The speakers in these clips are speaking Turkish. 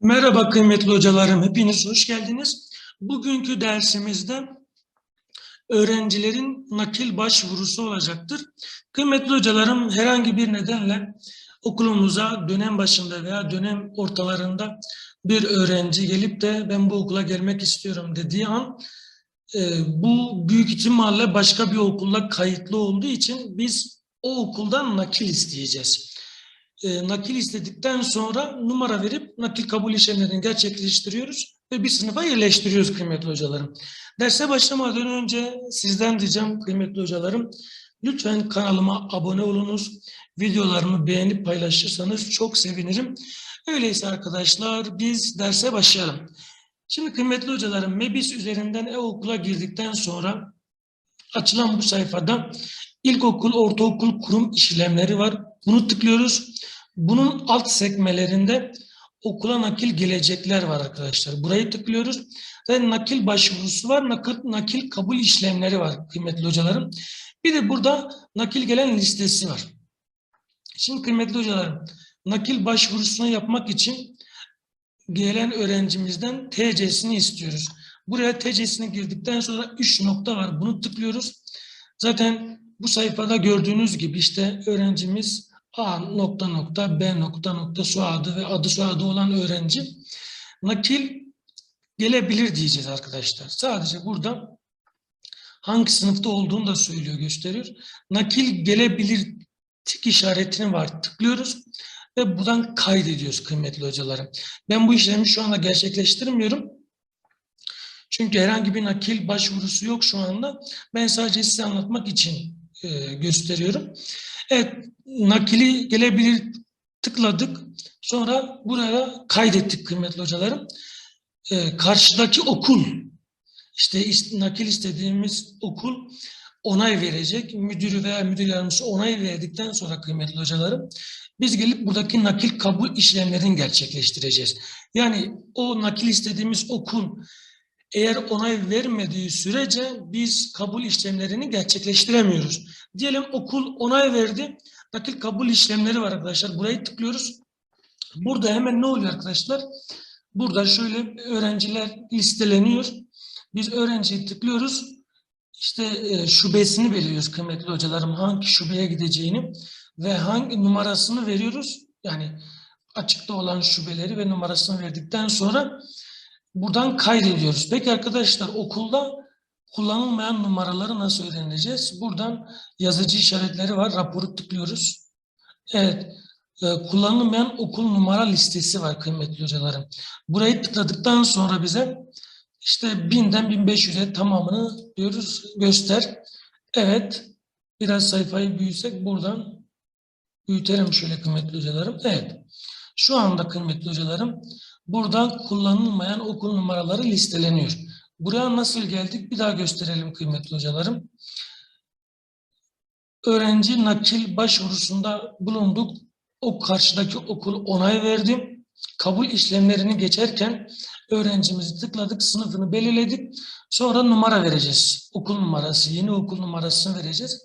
Merhaba kıymetli hocalarım, hepiniz hoş geldiniz. Bugünkü dersimizde öğrencilerin nakil başvurusu olacaktır. Kıymetli hocalarım herhangi bir nedenle okulumuza dönem başında veya dönem ortalarında bir öğrenci gelip de ben bu okula gelmek istiyorum dediği an e, bu büyük ihtimalle başka bir okulla kayıtlı olduğu için biz o okuldan nakil isteyeceğiz e, nakil istedikten sonra numara verip nakil kabul işlemlerini gerçekleştiriyoruz ve bir sınıfa yerleştiriyoruz kıymetli hocalarım. Derse başlamadan önce sizden diyeceğim kıymetli hocalarım, lütfen kanalıma abone olunuz, videolarımı beğenip paylaşırsanız çok sevinirim. Öyleyse arkadaşlar biz derse başlayalım. Şimdi kıymetli hocalarım, MEBİS üzerinden e-okula girdikten sonra açılan bu sayfada ilkokul, ortaokul, kurum işlemleri var. Bunu tıklıyoruz. Bunun alt sekmelerinde okula nakil gelecekler var arkadaşlar. Burayı tıklıyoruz. Ve nakil başvurusu var, nakil, nakil kabul işlemleri var kıymetli hocalarım. Bir de burada nakil gelen listesi var. Şimdi kıymetli hocalarım, nakil başvurusunu yapmak için gelen öğrencimizden TC'sini istiyoruz. Buraya TC'sini girdikten sonra 3 nokta var. Bunu tıklıyoruz. Zaten bu sayfada gördüğünüz gibi işte öğrencimiz A nokta nokta B nokta nokta soyadı ve adı soyadı olan öğrenci nakil gelebilir diyeceğiz arkadaşlar. Sadece burada hangi sınıfta olduğunu da söylüyor, gösteriyor. Nakil gelebilir tik işaretini var. Tıklıyoruz ve buradan kaydediyoruz kıymetli hocalarım. Ben bu işlemi şu anda gerçekleştirmiyorum. Çünkü herhangi bir nakil başvurusu yok şu anda. Ben sadece size anlatmak için e, gösteriyorum. Evet, nakili gelebilir tıkladık. Sonra buraya kaydettik kıymetli hocalarım. E, karşıdaki okul, işte nakil istediğimiz okul onay verecek. Müdürü veya müdür yardımcısı onay verdikten sonra kıymetli hocalarım, biz gelip buradaki nakil kabul işlemlerini gerçekleştireceğiz. Yani o nakil istediğimiz okul eğer onay vermediği sürece biz kabul işlemlerini gerçekleştiremiyoruz. Diyelim okul onay verdi. Nakil kabul işlemleri var arkadaşlar. Burayı tıklıyoruz. Burada hemen ne oluyor arkadaşlar? Burada şöyle öğrenciler listeleniyor. Biz öğrenciyi tıklıyoruz. İşte e, şubesini belirliyoruz kıymetli hocalarım. Hangi şubeye gideceğini ve hangi numarasını veriyoruz. Yani açıkta olan şubeleri ve numarasını verdikten sonra buradan kaydediyoruz. Peki arkadaşlar okulda kullanılmayan numaraları nasıl öğreneceğiz? Buradan yazıcı işaretleri var. Raporu tıklıyoruz. Evet. e, kullanılmayan okul numara listesi var kıymetli hocalarım. Burayı tıkladıktan sonra bize işte 1000'den 1500'e tamamını diyoruz göster. Evet. Biraz sayfayı büyüsek buradan büyütelim şöyle kıymetli hocalarım. Evet. Şu anda kıymetli hocalarım buradan kullanılmayan okul numaraları listeleniyor. Buraya nasıl geldik? Bir daha gösterelim kıymetli hocalarım. Öğrenci nakil başvurusunda bulunduk. O karşıdaki okul onay verdi. Kabul işlemlerini geçerken öğrencimizi tıkladık, sınıfını belirledik. Sonra numara vereceğiz. Okul numarası, yeni okul numarasını vereceğiz.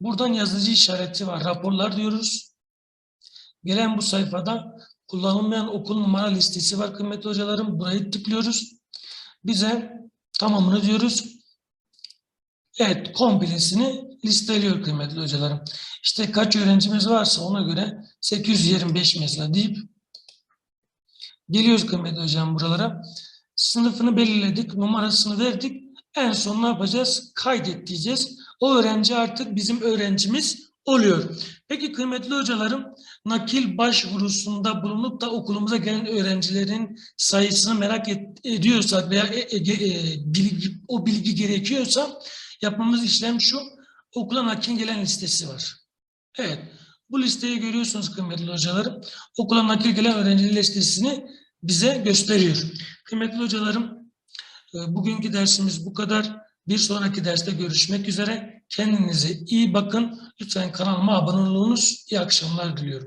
Buradan yazıcı işareti var. Raporlar diyoruz. Gelen bu sayfada kullanılmayan okul numara listesi var kıymetli hocalarım. Burayı tıklıyoruz. Bize tamamını diyoruz. Evet, komplesini listeliyor kıymetli hocalarım. İşte kaç öğrencimiz varsa ona göre 825 mesela deyip geliyoruz kıymetli hocam buralara. Sınıfını belirledik, numarasını verdik. En son ne yapacağız? Kaydet diyeceğiz. O öğrenci artık bizim öğrencimiz oluyor. Peki kıymetli hocalarım, nakil başvurusunda bulunup da okulumuza gelen öğrencilerin sayısını merak ediyorsak veya e, e, e, bilgi, o bilgi gerekiyorsa yapmamız işlem şu, okula nakil gelen listesi var. Evet, bu listeyi görüyorsunuz kıymetli hocalarım. Okula nakil gelen öğrenci listesini bize gösteriyor. Kıymetli hocalarım, e, bugünkü dersimiz bu kadar. Bir sonraki derste görüşmek üzere. Kendinize iyi bakın. Lütfen kanalıma abone olunuz. İyi akşamlar diliyorum.